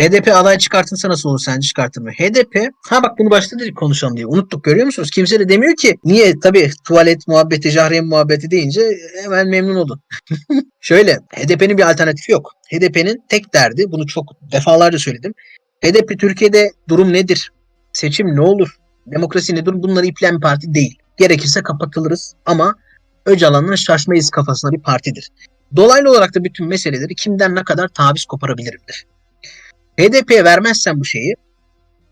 HDP aday çıkartılsa nasıl olur sence çıkartır mı? HDP ha bak bunu başta dedik konuşalım diye unuttuk görüyor musunuz? Kimse de demiyor ki niye tabii tuvalet muhabbeti Jahreyn muhabbeti deyince hemen memnun olun. Şöyle HDP'nin bir alternatifi yok. HDP'nin tek derdi bunu çok defalarca söyledim. HDP Türkiye'de durum nedir? Seçim ne olur? Demokrasi nedir? Bunları ipleyen bir parti değil. Gerekirse kapatılırız ama Öcalan'la şaşmayız kafasında bir partidir. Dolaylı olarak da bütün meseleleri kimden ne kadar taviz koparabilirimdir. HDP'ye vermezsen bu şeyi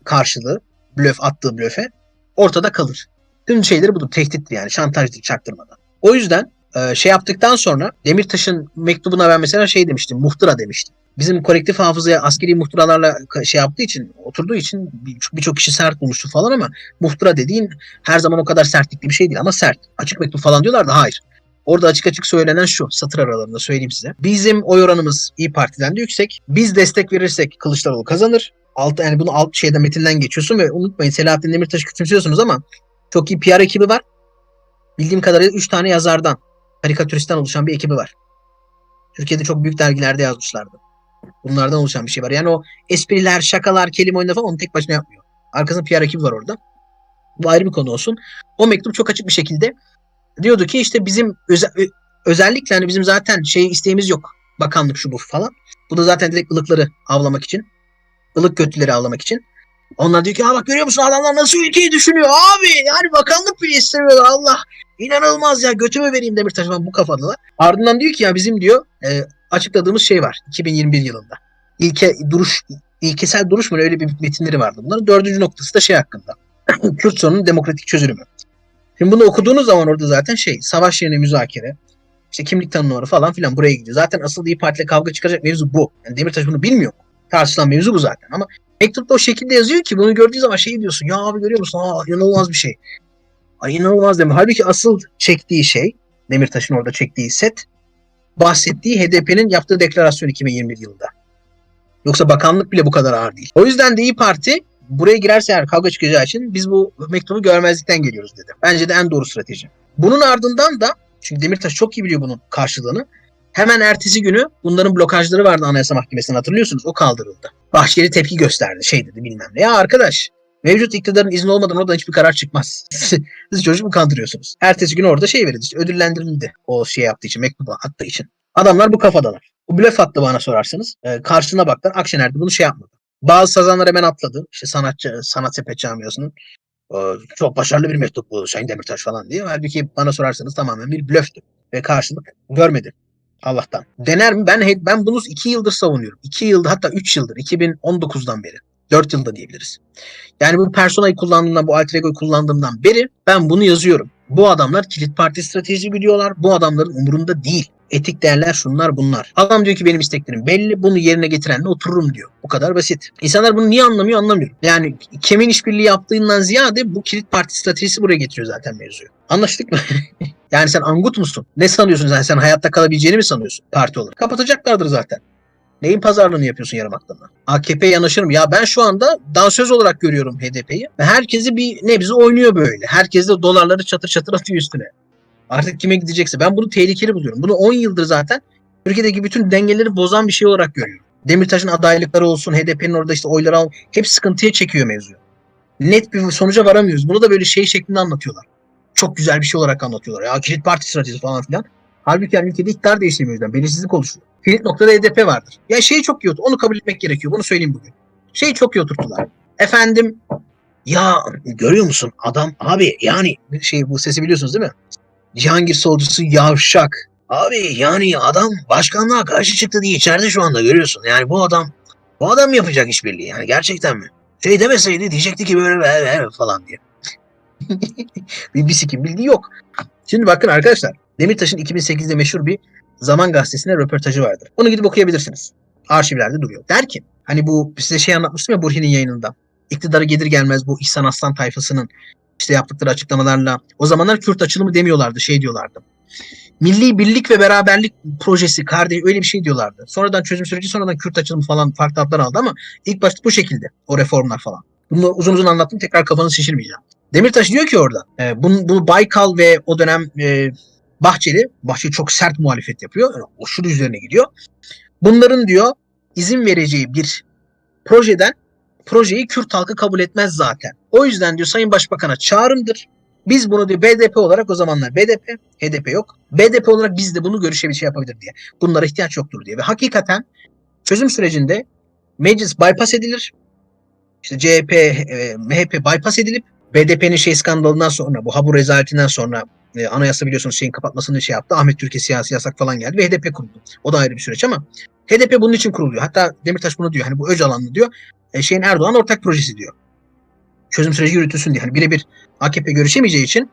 karşılığı blöf attığı blöfe ortada kalır. Tüm şeyleri budur. Tehdittir yani. Şantajdır çaktırmadan. O yüzden e, şey yaptıktan sonra Demirtaş'ın mektubuna ben mesela şey demiştim. Muhtıra demiştim. Bizim kolektif hafızaya askeri muhtıralarla şey yaptığı için oturduğu için bir- birçok kişi sert bulmuştu falan ama muhtıra dediğin her zaman o kadar sertlikli bir şey değil ama sert. Açık mektup falan diyorlar da hayır. Orada açık açık söylenen şu satır aralarında söyleyeyim size. Bizim oy oranımız İyi Parti'den de yüksek. Biz destek verirsek Kılıçdaroğlu kazanır. Alt, yani bunu alt şeyde metinden geçiyorsun ve unutmayın Selahattin Demirtaş'ı küçümsüyorsunuz ama çok iyi PR ekibi var. Bildiğim kadarıyla 3 tane yazardan, karikatüristten oluşan bir ekibi var. Türkiye'de çok büyük dergilerde yazmışlardı. Bunlardan oluşan bir şey var. Yani o espriler, şakalar, kelime oyunu falan onu tek başına yapmıyor. Arkasında PR ekibi var orada. Bu ayrı bir konu olsun. O mektup çok açık bir şekilde diyordu ki işte bizim öze- özellikle hani bizim zaten şey isteğimiz yok. Bakanlık şu bu falan. Bu da zaten direkt ılıkları avlamak için. ılık götleri avlamak için. Onlar diyor ki bak görüyor musun adamlar nasıl ülkeyi düşünüyor abi. Yani bakanlık bile istemiyor Allah. İnanılmaz ya götümü vereyim Demirtaş falan bu kafadalar. Ardından diyor ki ya bizim diyor e, açıkladığımız şey var 2021 yılında. İlke duruş ilkesel duruş mu öyle bir metinleri vardı. Bunların dördüncü noktası da şey hakkında. Kürt sorunun demokratik çözülümü. Şimdi bunu okuduğunuz zaman orada zaten şey savaş yerine müzakere, işte kimlik tanımları falan filan buraya gidiyor. Zaten asıl İyi Parti'yle kavga çıkaracak mevzu bu. Yani Demirtaş bunu bilmiyor. Tartışılan mevzu bu zaten. Ama mektupta o şekilde yazıyor ki bunu gördüğü zaman şey diyorsun. Ya abi görüyor musun? Aa, inanılmaz bir şey. Ay inanılmaz deme. Halbuki asıl çektiği şey Demirtaş'ın orada çektiği set bahsettiği HDP'nin yaptığı deklarasyon 2021 yılında. Yoksa bakanlık bile bu kadar ağır değil. O yüzden de İyi Parti buraya girerse eğer kavga çıkacağı için biz bu mektubu görmezlikten geliyoruz dedi. Bence de en doğru strateji. Bunun ardından da çünkü Demirtaş çok iyi biliyor bunun karşılığını. Hemen ertesi günü bunların blokajları vardı Anayasa Mahkemesi'nin hatırlıyorsunuz. O kaldırıldı. Bahçeli tepki gösterdi. Şey dedi bilmem ne. Ya arkadaş mevcut iktidarın izni olmadan oradan hiçbir karar çıkmaz. Siz çocuk mu kandırıyorsunuz? Ertesi gün orada şey verildi. işte ödüllendirildi. O şey yaptığı için, mektubu attığı için. Adamlar bu kafadalar. Bu blöf attı bana sorarsanız. Ee, karşına baktılar. Akşener de bunu şey yapmadı. Bazı sazanlar hemen atladı. İşte sanatçı, sanat sepet camiasının e, çok başarılı bir mektup bu Sayın Demirtaş falan diye. Halbuki bana sorarsanız tamamen bir blöftü. Ve karşılık görmedi. Allah'tan. Dener mi? Ben ben bunu iki yıldır savunuyorum. İki yıldır hatta üç yıldır. 2019'dan beri. Dört yılda diyebiliriz. Yani bu personayı kullandığımdan, bu alter ego'yu kullandığımdan beri ben bunu yazıyorum. Bu adamlar kilit parti stratejisi biliyorlar. Bu adamların umurunda değil. Etik değerler şunlar bunlar. Adam diyor ki benim isteklerim belli. Bunu yerine getirenle otururum diyor. Bu kadar basit. İnsanlar bunu niye anlamıyor anlamıyorum. Yani kimin işbirliği yaptığından ziyade bu kilit parti stratejisi buraya getiriyor zaten mevzuyu. Anlaştık mı? yani sen angut musun? Ne sanıyorsun sen? Sen hayatta kalabileceğini mi sanıyorsun parti olarak? Kapatacaklardır zaten. Neyin pazarlığını yapıyorsun yarım aklınla? AKP'ye yanaşırım. Ya ben şu anda dansöz olarak görüyorum HDP'yi. Herkesi bir nebze oynuyor böyle. Herkes de dolarları çatır çatır atıyor üstüne. Artık kime gidecekse. Ben bunu tehlikeli buluyorum. Bunu 10 yıldır zaten Türkiye'deki bütün dengeleri bozan bir şey olarak görüyorum. Demirtaş'ın adaylıkları olsun, HDP'nin orada işte oyları al, hep sıkıntıya çekiyor mevzuyu. Net bir sonuca varamıyoruz. Bunu da böyle şey şeklinde anlatıyorlar. Çok güzel bir şey olarak anlatıyorlar. Ya kilit parti stratejisi falan filan. Halbuki yani ülkede iktidar değişimi yüzünden belirsizlik oluşuyor. Kilit noktada HDP vardır. Ya şeyi çok iyi. Onu kabul etmek gerekiyor. Bunu söyleyeyim bugün. Şeyi çok iyi oturttular. Efendim ya görüyor musun adam abi yani şey bu sesi biliyorsunuz değil mi? Cihangir solcusu yavşak. Abi yani adam başkanlığa karşı çıktı diye içeride şu anda görüyorsun. Yani bu adam bu adam yapacak işbirliği yani gerçekten mi? Şey demeseydi diyecekti ki böyle "Ve- ve" falan diye. bir, bir sikim bildiği yok. Şimdi bakın arkadaşlar Demirtaş'ın 2008'de meşhur bir Zaman Gazetesi'ne röportajı vardır. Onu gidip okuyabilirsiniz. Arşivlerde duruyor. Der ki hani bu size şey anlatmıştım ya Burhan'ın yayınında. İktidara gelir gelmez bu İhsan Aslan tayfasının işte yaptıkları açıklamalarla o zamanlar Kürt açılımı demiyorlardı şey diyorlardı. Milli birlik ve beraberlik projesi kardeş öyle bir şey diyorlardı. Sonradan çözüm süreci sonradan Kürt açılımı falan farklı adlar aldı ama ilk başta bu şekilde o reformlar falan. Bunu uzun uzun anlattım tekrar kafanızı şişirmeyeceğim. Demirtaş diyor ki orada e, bunu, bunu Baykal ve o dönem e, Bahçeli, Bahçeli çok sert muhalefet yapıyor. Yani aşırı üzerine gidiyor. Bunların diyor izin vereceği bir projeden projeyi Kürt halkı kabul etmez zaten. O yüzden diyor Sayın Başbakan'a çağrımdır. Biz bunu diyor BDP olarak o zamanlar BDP, HDP yok. BDP olarak biz de bunu görüşebilir şey yapabilir diye. Bunlara ihtiyaç yoktur diye. Ve hakikaten çözüm sürecinde meclis bypass edilir. İşte CHP, e, MHP bypass edilip BDP'nin şey skandalından sonra bu Habur rezaletinden sonra e, anayasa biliyorsunuz şeyin kapatmasını şey yaptı. Ahmet Türkiye siyasi yasak falan geldi ve HDP kuruldu. O da ayrı bir süreç ama HDP bunun için kuruluyor. Hatta Demirtaş bunu diyor. Hani bu Öcalan'lı diyor. Şeyin Erdoğan ortak projesi diyor. Çözüm süreci yürütülsün diye. Hani birebir AKP görüşemeyeceği için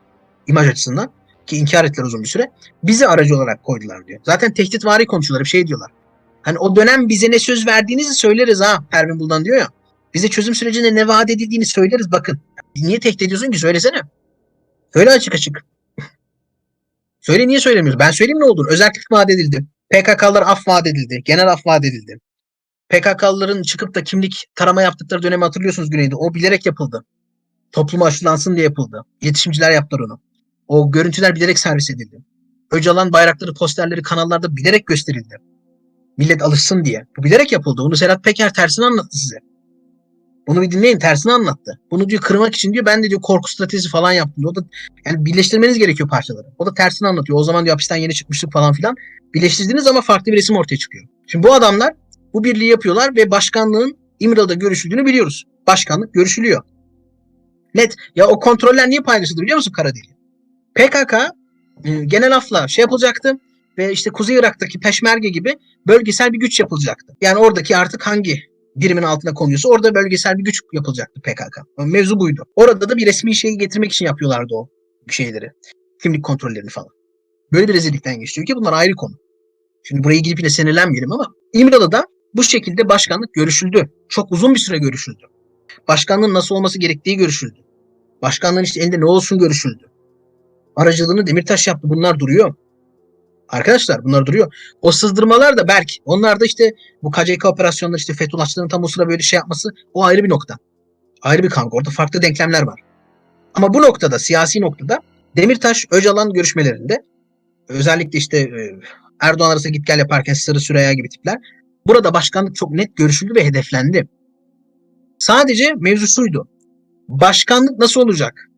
imaj açısından ki inkar ettiler uzun bir süre. Bizi aracı olarak koydular diyor. Zaten tehditvari konuşuyorlar. Bir şey diyorlar. Hani o dönem bize ne söz verdiğinizi söyleriz ha. Pervin Buldan diyor ya. Bize çözüm sürecinde ne vaat edildiğini söyleriz bakın. Niye tehdit ediyorsun ki? Söylesene. Söyle açık açık. Söyle niye söylemiyorsun? Ben söyleyeyim ne olduğunu. Özellik vaat edildi. PKK'lar af vaat edildi. Genel af vaat edildi. PKK'lıların çıkıp da kimlik tarama yaptıkları dönemi hatırlıyorsunuz Güney'de. O bilerek yapıldı. Topluma aşılansın diye yapıldı. İletişimciler yaptılar onu. O görüntüler bilerek servis edildi. Öcalan bayrakları, posterleri kanallarda bilerek gösterildi. Millet alışsın diye. Bu bilerek yapıldı. Bunu Sedat Peker tersini anlattı size. Bunu bir dinleyin tersini anlattı. Bunu diyor kırmak için diyor ben de diyor korku stratejisi falan yaptım. diyor. O da yani birleştirmeniz gerekiyor parçaları. O da tersini anlatıyor. O zaman diyor hapisten yeni çıkmıştık falan filan. Birleştirdiğiniz zaman farklı bir resim ortaya çıkıyor. Şimdi bu adamlar bu birliği yapıyorlar ve başkanlığın İmralı'da görüşüldüğünü biliyoruz. Başkanlık görüşülüyor. Net. Ya o kontroller niye paylaşıldı biliyor musun kara deliği? PKK e, genel afla şey yapılacaktı ve işte Kuzey Irak'taki Peşmerge gibi bölgesel bir güç yapılacaktı. Yani oradaki artık hangi birimin altına konuyorsa orada bölgesel bir güç yapılacaktı PKK. Mevzu buydu. Orada da bir resmi şeyi getirmek için yapıyorlardı o şeyleri. Kimlik kontrollerini falan. Böyle bir rezillikten geçiyor ki bunlar ayrı konu. Şimdi buraya gidip yine sinirlenmeyelim ama İmralı'da bu şekilde başkanlık görüşüldü. Çok uzun bir süre görüşüldü. Başkanlığın nasıl olması gerektiği görüşüldü. Başkanlığın işte elinde ne olsun görüşüldü. Aracılığını Demirtaş yaptı. Bunlar duruyor. Arkadaşlar bunlar duruyor. O sızdırmalar da belki. Onlar da işte bu KCK operasyonları işte Fethullahçıların tam o sıra böyle şey yapması o ayrı bir nokta. Ayrı bir kavga. Orada farklı denklemler var. Ama bu noktada siyasi noktada Demirtaş Öcalan görüşmelerinde özellikle işte e, Erdoğan arası git gel yaparken Sırrı Süreyya gibi tipler burada başkanlık çok net görüşüldü ve hedeflendi. Sadece mevzu şuydu. Başkanlık nasıl olacak?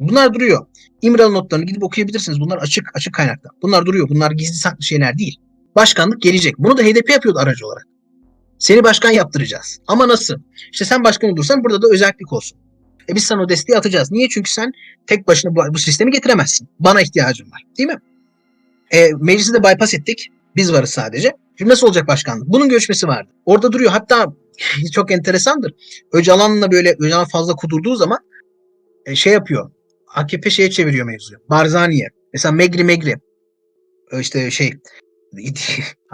Bunlar duruyor. İmralı notlarını gidip okuyabilirsiniz. Bunlar açık açık kaynakta. Bunlar duruyor. Bunlar gizli saklı şeyler değil. Başkanlık gelecek. Bunu da HDP yapıyordu aracı olarak. Seni başkan yaptıracağız. Ama nasıl? İşte sen başkan olursan burada da özellik olsun. E biz sana o desteği atacağız. Niye? Çünkü sen tek başına bu, bu sistemi getiremezsin. Bana ihtiyacın var. Değil mi? E, meclisi de bypass ettik. Biz varız sadece. Şimdi nasıl olacak başkanlık? Bunun görüşmesi vardı. Orada duruyor. Hatta çok enteresandır. Öcalan'la böyle Öcalan fazla kudurduğu zaman e, şey yapıyor. AKP şeye çeviriyor mevzuyu. Barzani'ye. Mesela Megri Megri. E, işte şey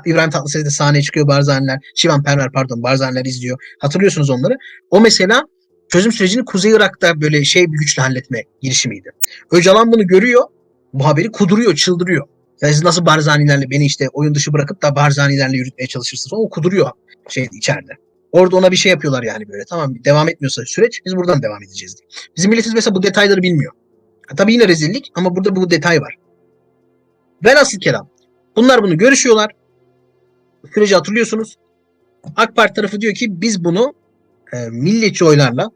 İbrahim Tatlıses de sahneye çıkıyor Barzaniler. Şivan Perver pardon Barzaniler izliyor. Hatırlıyorsunuz onları. O mesela çözüm sürecini Kuzey Irak'ta böyle şey bir güçle halletme girişimiydi. Öcalan bunu görüyor. Bu haberi kuduruyor, çıldırıyor. Ya siz nasıl Barzanilerle beni işte oyun dışı bırakıp da Barzanilerle yürütmeye çalışırsınız. O kuduruyor şey içeride. Orada ona bir şey yapıyorlar yani böyle. Tamam devam etmiyorsa süreç biz buradan devam edeceğiz diye. Bizim milletimiz mesela bu detayları bilmiyor. Ha, tabii yine rezillik ama burada bu detay var. Velhasıl kelam. Bunlar bunu görüşüyorlar. Süreci hatırlıyorsunuz. AK Parti tarafı diyor ki biz bunu e, milliyetçi oylarla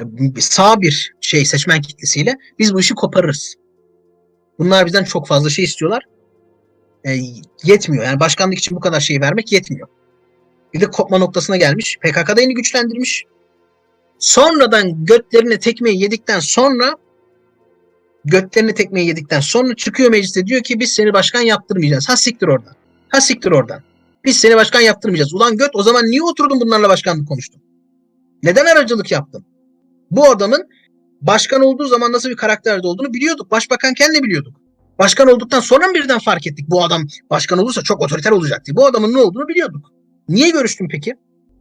e, sağ bir şey seçmen kitlesiyle biz bu işi koparırız. Bunlar bizden çok fazla şey istiyorlar. E, yetmiyor. Yani başkanlık için bu kadar şeyi vermek yetmiyor. Bir de kopma noktasına gelmiş. PKK'da yeni güçlendirmiş. Sonradan götlerine tekmeyi yedikten sonra götlerine tekmeyi yedikten sonra çıkıyor mecliste diyor ki biz seni başkan yaptırmayacağız. Ha siktir oradan. Ha siktir oradan. Biz seni başkan yaptırmayacağız. Ulan göt o zaman niye oturdun bunlarla başkanlık konuştun? Neden aracılık yaptın? Bu adamın başkan olduğu zaman nasıl bir karakterde olduğunu biliyorduk. Başbakanken de biliyorduk. Başkan olduktan sonra mı birden fark ettik bu adam başkan olursa çok otoriter olacak diye. Bu adamın ne olduğunu biliyorduk. Niye görüştün peki?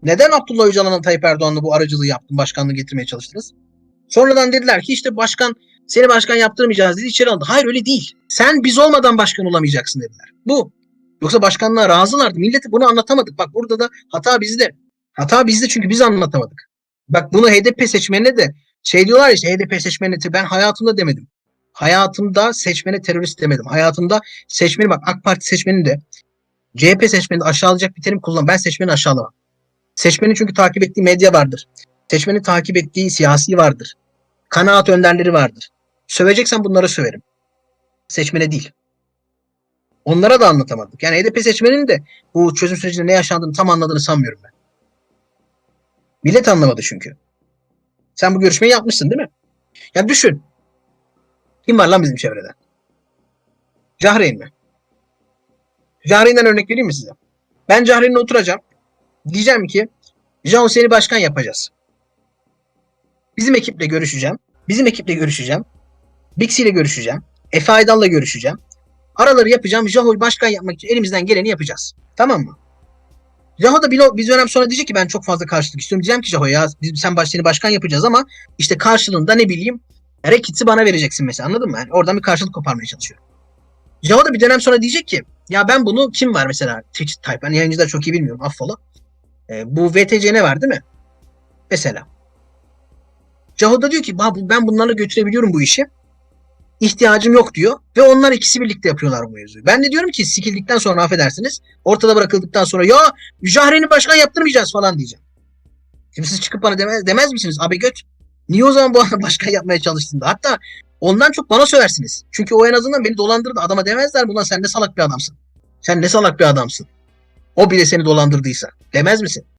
Neden Abdullah Öcalan'la Tayyip Erdoğan'la bu aracılığı yaptın, başkanlığı getirmeye çalıştınız? Sonradan dediler ki işte başkan seni başkan yaptırmayacağız dedi içeri aldı. Hayır öyle değil. Sen biz olmadan başkan olamayacaksın dediler. Bu. Yoksa başkanlığa razılardı. Milleti bunu anlatamadık. Bak burada da hata bizde. Hata bizde çünkü biz anlatamadık. Bak bunu HDP seçmenine de şey diyorlar işte HDP seçmenine ben hayatımda demedim. Hayatımda seçmene terörist demedim. Hayatımda seçmeni bak AK Parti seçmeni de CHP seçmeni de aşağılayacak bir terim kullan. Ben seçmeni aşağılamam. Seçmenin çünkü takip ettiği medya vardır. Seçmenin takip ettiği siyasi vardır. Kanaat önderleri vardır. Söveceksen bunlara söverim. Seçmene değil. Onlara da anlatamadık. Yani HDP seçmenin de bu çözüm sürecinde ne yaşandığını tam anladığını sanmıyorum ben. Millet anlamadı çünkü. Sen bu görüşmeyi yapmışsın değil mi? Ya düşün. Kim var lan bizim çevrede? Cahreyn mi? Cahreyn'den örnek vereyim mi size? Ben Cahreyn'le oturacağım. Diyeceğim ki Can seni başkan yapacağız. Bizim ekiple görüşeceğim. Bizim ekiple görüşeceğim. Bixi ile görüşeceğim. Efe Aydal'la görüşeceğim. Araları yapacağım. Jaho'yu başkan yapmak için elimizden geleni yapacağız. Tamam mı? Jaho da bir, bir dönem sonra diyecek ki ben çok fazla karşılık istiyorum. Diyeceğim ki Jaho ya biz, sen baş, seni başkan yapacağız ama işte karşılığında ne bileyim Rekit'i bana vereceksin mesela anladın mı? Yani oradan bir karşılık koparmaya çalışıyor. Jaho da bir dönem sonra diyecek ki ya ben bunu kim var mesela Twitch type hani yayıncılar çok iyi bilmiyorum affola. E, bu VTC ne var değil mi? Mesela. Jaho da diyor ki "Ba- bu- ben bunlarla götürebiliyorum bu işi. İhtiyacım yok diyor. Ve onlar ikisi birlikte yapıyorlar bu mevzuyu. Ben de diyorum ki sikildikten sonra affedersiniz. Ortada bırakıldıktan sonra ya Jahre'ni başkan yaptırmayacağız falan diyeceğim. Şimdi siz çıkıp bana demez, demez misiniz? Abi göt. Niye o zaman bu adam başkan yapmaya çalıştın da? Hatta ondan çok bana söversiniz. Çünkü o en azından beni dolandırdı. Adama demezler buna sen ne salak bir adamsın. Sen ne salak bir adamsın. O bile seni dolandırdıysa. Demez misin?